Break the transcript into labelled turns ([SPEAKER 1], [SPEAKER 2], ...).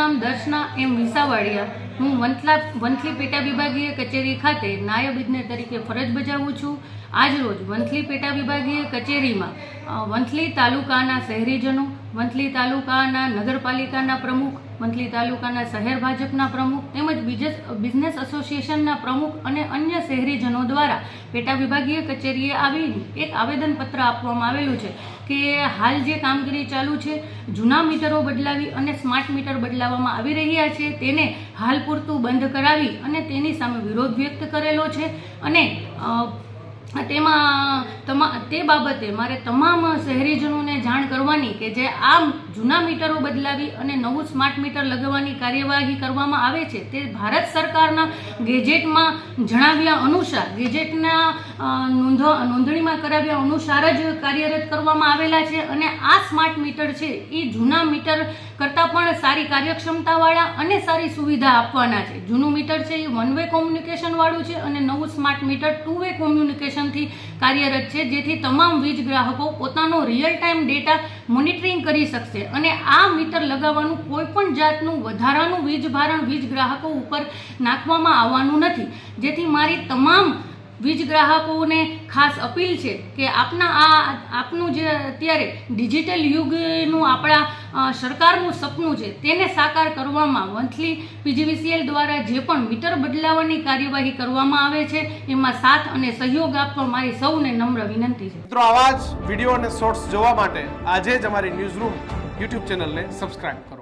[SPEAKER 1] નામ દર્શના એમ વિસાવાડિયા. હું વંથલા, વંથલી પેટા વિભાગીય કચેરી ખાતે નાયબ ઇજનેર તરીકે ફરજ બજાવું છું. આજરોજ વંથલી પેટા વિભાગીય કચેરીમાં વંથલી તાલુકાના શહેરીજનો, વંથલી તાલુકાના નગરપાલિકાના પ્રમુખ, વંથલી તાલુકાના શહેર ભાજપના પ્રમુખ તેમજ બિઝનેસ એસોસિએશનના પ્રમુખ અને અન્ય શહેરીજનો દ્વારા પેટા વિભાગીય કચેરીએ આવી એક આવેદનપત્ર આપવામાં આવેલું છે કે હાલ જે કામગીરી ચાલુ છે, જૂના મીટરો બદલાવી અને સ્માર્ટ મીટર બદલાવવામાં આવી રહ્યા છે, તેને હાલ પૂરતું બંધ કરાવી અને તેની સામે વિરોધ વ્યક્ત કરેલો છે અને તેમાં તમા, તે બાબતે મારે તમામ શહેરીજનોને જાણ કરવાની કે જે આ જૂના મીટરો બદલાવી અને નવું સ્માર્ટ મીટર લગાવવાની કાર્યવાહી કરવામાં આવે છે તે ભારત સરકારના ગેજેટમાં જણાવ્યા અનુસાર ગેજેટના નોંધણીમાં કરાવ્યા અનુસાર જ કાર્યરત કરવામાં આવેલા છે અને આ સ્માર્ટ મીટર છે, એ જૂના મીટર કરતાં પણ સારી કાર્યક્ષમતાવાળા અને સારી સુવિધા આપવાના છે. જૂનું મીટર છે, એ વન વે કોમ્યુનિકેશનવાળું છે અને નવું સ્માર્ટ મીટર ટુ વે કોમ્યુનિકેશનથી કાર્યરત છે, જેથી તમામ વીજ ગ્રાહકો પોતાનો રિયલ ટાઈમ ડેટા મોનિટરિંગ કરી શકશે. અને આ મીટર લગાવવાનું કોઈપણ જાતનું વધારાનું વીજ ભારણ વીજ ગ્રાહકો ઉપર નાખવામાં આવવાનું નથી. જેથી મારી તમામ વીજ ગ્રાહકોને ખાસ અપીલ છે કે આપના આ આપનું જે અત્યારે ડિજિટલ યુગનું આપણા સરકારનું સપનું છે તેને સાકાર કરવામાં વંથલી પીજીવીસીએલ દ્વારા જે પણ મીટર બદલાવવાની કાર્યવાહી કરવામાં આવે છે, એમાં સાથ અને સહયોગ આપવા મારી સૌને નમ્ર વિનંતી છે.
[SPEAKER 2] મિત્રો, આવા જ વીડિયો અને શોર્ટ્સ જોવા માટે આજે જ અમારી ન્યૂઝ રૂમ યુટ્યુબ ચેનલને સબસ્ક્રાઇબ કરો.